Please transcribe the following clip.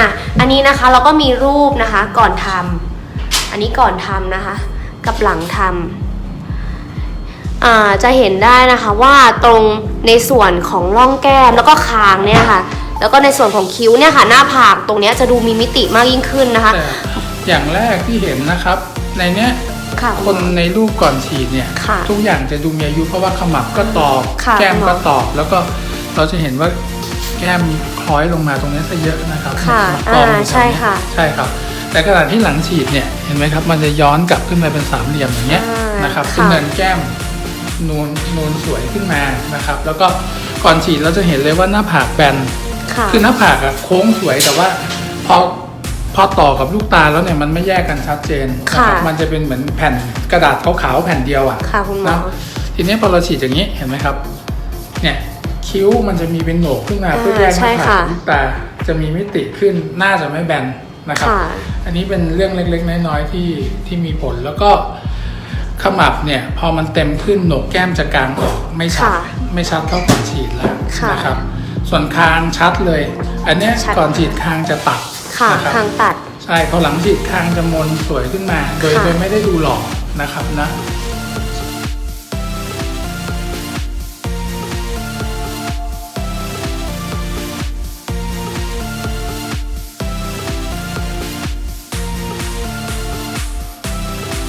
อะอันนี้นะคะเราก็มีรูปนะคะก่อนทำอันนี้ก่อนทำนะคะ กับหลังทำอ่าจะเห็นได้นะคะว่าตรงในส่วนของร่องแก้มแล้วก็คางเนี่ยค่ะ แล้วก็ในส่วนของคิ้วเนี่ยค่ะหน้าผากตรงเนี้ยจะดูมีมิติมากยิ่งขึ้นนะคะแต่อย่างแรกที่เห็นนะครับ ในเนี้ยค่ะคนในรูปก่อนฉีดเนี่ยค่ะทุกอย่างจะดูมีอายุเพราะว่าขมับก็ตอบค่ะแก้มคุณหมอก็ตอบแล้วก็เราจะเห็นว่า แก้มคล้อยลงมาตรงนี้ซะเยอะนะครับค่ะกองอ่าอยู่ตรงนี้ใช่ค่ะ ใช่ครับ แต่ขณะที่หลังฉีดเนี่ยเห็นไหมครับ มันจะย้อนกลับขึ้นมาเป็นสามเหลี่ยมอย่างเงี้ยอ่านนะครับค่ะซึ่งเนินแก้มนูนนูนสวยขึ้นมานะครับ แล้วก็ก่อนฉีดเราจะเห็นเลยว่าหน้าผากแบนค่ะคือหน้าผากอะโค้งสวยแต่ว่าพอพอต่อกับลูกตาแล้วเนี่ยมันไม่แยกกันชัดเจนนะครับค่ะมันจะเป็นเหมือนแผ่นกระดาษขาวๆแผ่นเดียวอะค่ะคุณหมอนะทีนี้พอเราฉีดอย่างนี้เห็นไหมครับ เนี่ย คิ้วมันจะมีเป็นโหนกขึ้นมาอ่าเพื่อแยกหใช่น้าผากค่ะกับลูกตาจะมีมิติขึ้นหน้าจะไม่แบนนะครับค่ะอันนี้เป็นเรื่องเล็กๆ น้อยๆที่ที่มีผลแล้วก็ขมับเนี่ยพอมันเต็มขึ้นโหนกแก้มจะกลางออกไม่ชัดค่ะไม่ชัดเท่าก่อนฉีดแล้วค่ะนะครับ ส่วนคางชัดเลย อันเนี้ยชัดก่อนฉีดคางจะตัดค่ะนะครับทางตัดใช่พอหลังฉีดคางจะมนสวยขึ้นมา โดยค่ะโดยไม่ได้ดูหล่อนะครับนะ